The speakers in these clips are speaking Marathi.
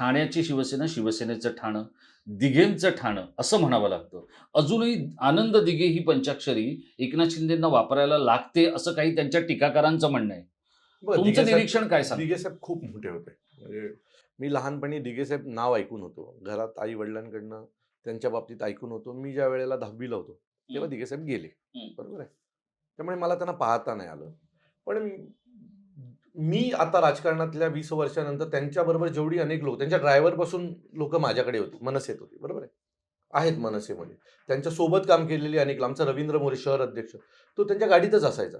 ठाण्याची शिवसेना शिवसेनेचं ठाणं दिघेंचं ठाणं असं म्हणावं लागतं. अजूनही आनंद दिघे ही पंचाक्षरी एकनाथ शिंदेंना वापरायला लागते असं काही त्यांच्या टीकाकारांचं म्हणणं आहे. तुमचं निरीक्षण काय सांग दिघे साहेब खूप मोठे होते. म्हणजे मी लहानपणी दिघे साहेब नाव ऐकून होतो. घरात आई वडिलांकडनं त्यांच्या बाबतीत ऐकून होतो. मी ज्या वेळेला दहावीला होतो तेव्हा दिघे साहेब गेले. बरोबर आहे. त्यामुळे मला त्यांना पाहता नाही आलं. पण मी आता राजकारणातल्या वीस वर्षानंतर त्यांच्याबरोबर जेवढी अनेक लोक त्यांच्या ड्रायव्हरपासून लोक माझ्याकडे होती मनसेत होती बरोबर आहे? आहेत मनसेमध्ये म्हणजे. त्यांच्यासोबत काम केलेली अनेक आमचा रवींद्र मोरे शहर अध्यक्ष तो त्यांच्या गाडीतच असायचा.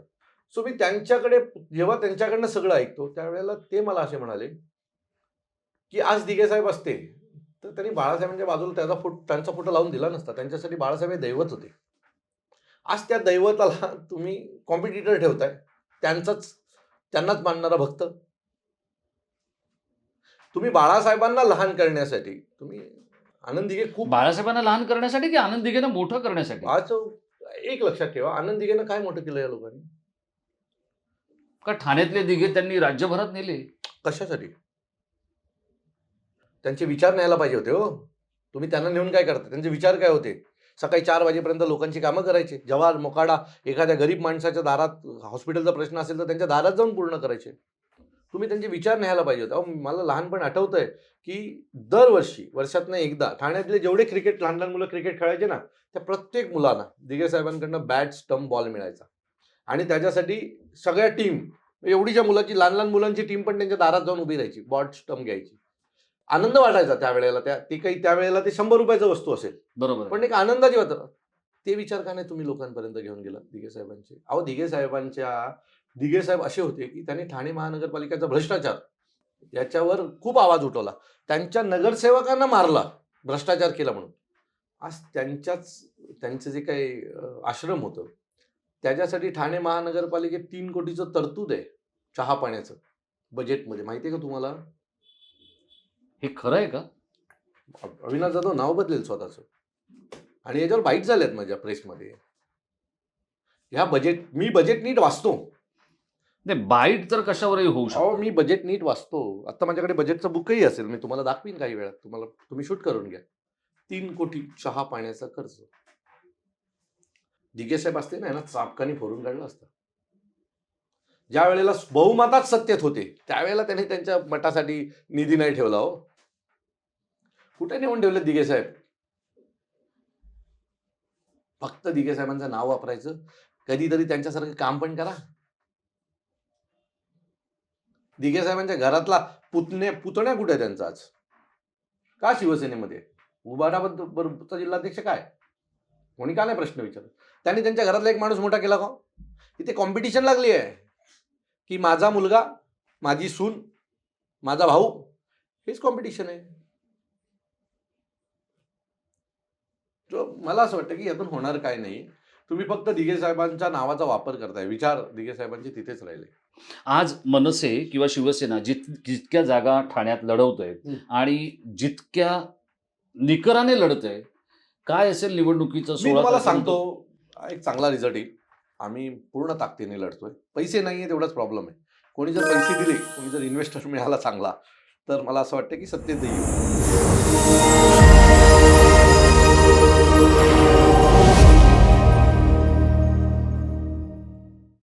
सो मी त्यांच्याकडे जेव्हा त्यांच्याकडनं सगळं ऐकतो त्यावेळेला ते मला असे म्हणाले की आज दिघे साहेब असते. तर त्यांनी बाळासाहेबांच्या बाजूला त्याचा फोटो त्यांचा फोटो लावून दिला नसता. त्यांच्यासाठी बाळासाहेब हे दैवत होते. आज त्या दैवताला तुम्ही कॉम्पिटिटर ठेवताय. त्यांचाच त्यांनाच मानणारा भक्त. तुम्ही बाळासाहेबांना लहान करण्यासाठी तुम्ही आनंद दिघे खूप बाळासाहेबांना लहान करण्यासाठी की आनंद दिघेंना मोठं करण्यासाठी? आज एक लक्षात ठेवा आनंद दिघेनं काय मोठं केलं या लोकांनी? का ठाण्यातले दिघे त्यांनी राज्यभरात नेले? कशासाठी? त्यांचे विचार न्यायला पाहिजे होते हो. तुम्ही त्यांना नेऊन काय करता? त्यांचे विचार काय होते? सकाळी चार वाजेपर्यंत लोकांची कामं करायचे. जवार मोकाडा एखाद्या गरीब माणसाच्या दारात हॉस्पिटलचा प्रश्न असेल तर त्यांच्या दारात जाऊन पूर्ण करायचे. तुम्ही त्यांचे विचार न्यायला पाहिजे होते. मला लहानपण आठवतंय की दरवर्षी वर्षातनं एकदा ठाण्यातले जेवढे क्रिकेट लहान लहान मुलं क्रिकेट खेळायचे ना त्या प्रत्येक मुलांना दिघे साहेबांकडनं बॅट स्टंप बॉल मिळायचा. आणि त्याच्यासाठी सगळ्या टीम एवढीच्या मुलाची लहान लहान मुलांची टीम पण त्यांच्या दारात जाऊन उभी राहायची. बॉट स्टंप घ्यायची. आनंद वाटायचा त्यावेळेला त्या ते काही त्यावेळेला ते शंभर रुपयाचं वस्तू असेल. बरोबर. पण एक आनंदाची वाटत ते विचार का नाही तुम्ही लोकांपर्यंत घेऊन गेला दिघे साहेबांचे? अहो दिघे साहेबांच्या दिघे साहेब असे होते की त्यांनी ठाणे महानगरपालिकेचा भ्रष्टाचार याच्यावर खूप आवाज उठवला. त्यांच्या नगरसेवकांना मारला भ्रष्टाचार केला म्हणून. आज त्यांच्याच त्यांचं जे काही आश्रम होतं त्याच्यासाठी ठाणे महानगरपालिकेत तीन कोटीचं तरतूद आहे चहा पाण्याचं बजेटमध्ये माहिती आहे का तुम्हाला? हे खरं आहे का? अविनाश जाधव नाव बदलेल स्वतःचं. आणि याच्यावर बाईट झाल्यात माझ्या प्रेसमध्ये ह्या बजेट मी बजेट नीट वाचतो. नाही बाईट तर कशावरही होऊ शकतो. अहो मी बजेट नीट वाचतो. आता माझ्याकडे बजेटचं बुकही असेल मी तुम्हाला दाखवीन काही वेळात. तुम्हाला तुम्ही शूट करून घ्या. तीन कोटी चहा पाण्याचा खर्च. दिगे साहेब असते ना यांना चापकानी फोडून काढलं असतं. ज्या वेळेला बहुमतात सत्तेत होते त्यावेळेला त्यांनी त्यांच्या मठासाठी निधी नाही ठेवला हो. कुठे नेऊन ठेवले दिगे साहेब? फक्त दिगे साहेबांचं नाव वापरायचं. कधीतरी त्यांच्यासारखं काम पण करा. दिगे साहेबांच्या घरातला पुतणे पुतण्या कुठे आहे त्यांचा आज? का शिवसेनेमध्ये? उभाटाबद्दलचा जिल्हाध्यक्ष काय? कोणी का नाही प्रश्न विचारत? त्यांनी त्यांच्या घरातला एक माणूस मोठा केला का हो? इथे कॉम्पिटिशन लागली आहे. की माझा मुलगा माझी सून माझा भाऊ हेच कॉम्पिटिशन आहे. जो मला असं वाटतं की यातून होणार काय नाही. तुम्ही फक्त दिघे साहेबांच्या नावाचा वापर करताय. विचार दिघे साहेबांचे तिथेच राहिले. आज मनसे किंवा शिवसेना जित जितक्या जागा ठाण्यात लढवतोय हं. आणि जितक्या निकराने लढतंय काय असेल निवडणुकीचं मी सोळा तुम्हाला तारखेनंतर? सांगतो एक चांगला रिझल्ट येईल. आम्ही पूर्ण ताकदीने लढतोय. पैसे नाहीये तेवढाच प्रॉब्लेम आहे. कोणी जर पैसे दिले कोणी जर इन्व्हेस्टर मिळाला चांगला तर मला असं वाटतं की सत्तेत येईल.